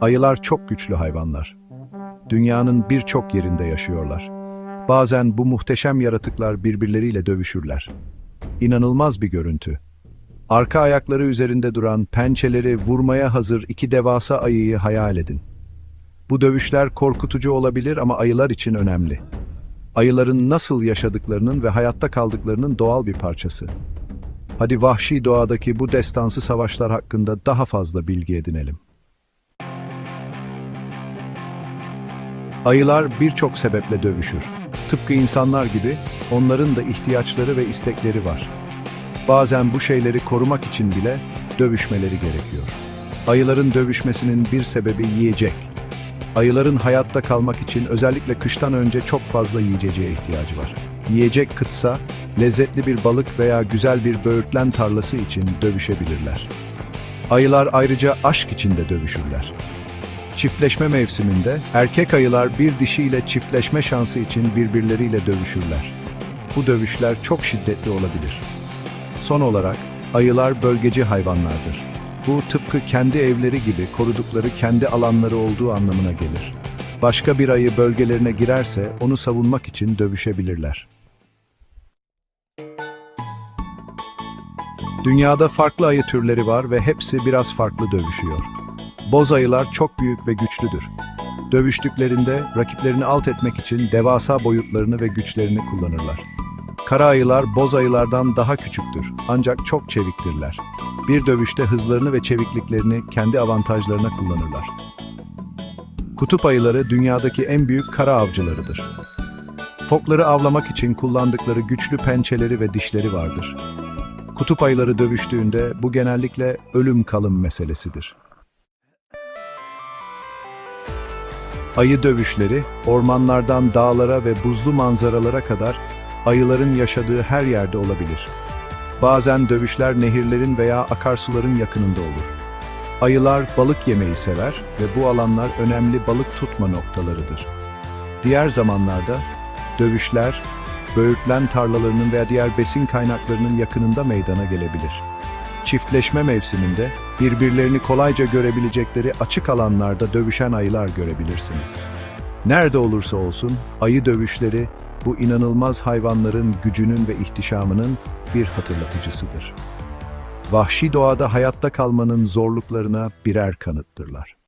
Ayılar çok güçlü hayvanlar. Dünyanın birçok yerinde yaşıyorlar. Bazen bu muhteşem yaratıklar birbirleriyle dövüşürler. İnanılmaz bir görüntü. Arka ayakları üzerinde duran, pençeleri vurmaya hazır iki devasa ayıyı hayal edin. Bu dövüşler korkutucu olabilir ama ayılar için önemli. Ayıların nasıl yaşadıklarının ve hayatta kaldıklarının doğal bir parçası. Hadi vahşi doğadaki bu destansı savaşlar hakkında daha fazla bilgi edinelim. Ayılar birçok sebeple dövüşür. Tıpkı insanlar gibi onların da ihtiyaçları ve istekleri var. Bazen bu şeyleri korumak için bile dövüşmeleri gerekiyor. Ayıların dövüşmesinin bir sebebi yiyecek. Ayıların hayatta kalmak için özellikle kıştan önce çok fazla yiyeceğe ihtiyacı var. Yiyecek kıtsa, lezzetli bir balık veya güzel bir böğürtlen tarlası için dövüşebilirler. Ayılar ayrıca aşk için de dövüşürler. Çiftleşme mevsiminde erkek ayılar bir dişiyle çiftleşme şansı için birbirleriyle dövüşürler. Bu dövüşler çok şiddetli olabilir. Son olarak ayılar bölgeci hayvanlardır. Bu tıpkı kendi evleri gibi korudukları kendi alanları olduğu anlamına gelir. Başka bir ayı bölgelerine girerse onu savunmak için dövüşebilirler. Dünyada farklı ayı türleri var ve hepsi biraz farklı dövüşüyor. Boz ayılar çok büyük ve güçlüdür. Dövüştüklerinde rakiplerini alt etmek için devasa boyutlarını ve güçlerini kullanırlar. Kara ayılar boz ayılardan daha küçüktür ancak çok çeviktirler. Bir dövüşte hızlarını ve çevikliklerini kendi avantajlarına kullanırlar. Kutup ayıları dünyadaki en büyük kara avcılarıdır. Fokları avlamak için kullandıkları güçlü pençeleri ve dişleri vardır. Kutup ayıları dövüştüğünde bu genellikle ölüm kalım meselesidir. Ayı dövüşleri, ormanlardan dağlara ve buzlu manzaralara kadar ayıların yaşadığı her yerde olabilir. Bazen dövüşler nehirlerin veya akarsuların yakınında olur. Ayılar balık yemeyi sever ve bu alanlar önemli balık tutma noktalarıdır. Diğer zamanlarda dövüşler, böğürtlen tarlalarının veya diğer besin kaynaklarının yakınında meydana gelebilir. Çiftleşme mevsiminde birbirlerini kolayca görebilecekleri açık alanlarda dövüşen ayılar görebilirsiniz. Nerede olursa olsun ayı dövüşleri bu inanılmaz hayvanların gücünün ve ihtişamının bir hatırlatıcısıdır. Vahşi doğada hayatta kalmanın zorluklarına birer kanıttırlar.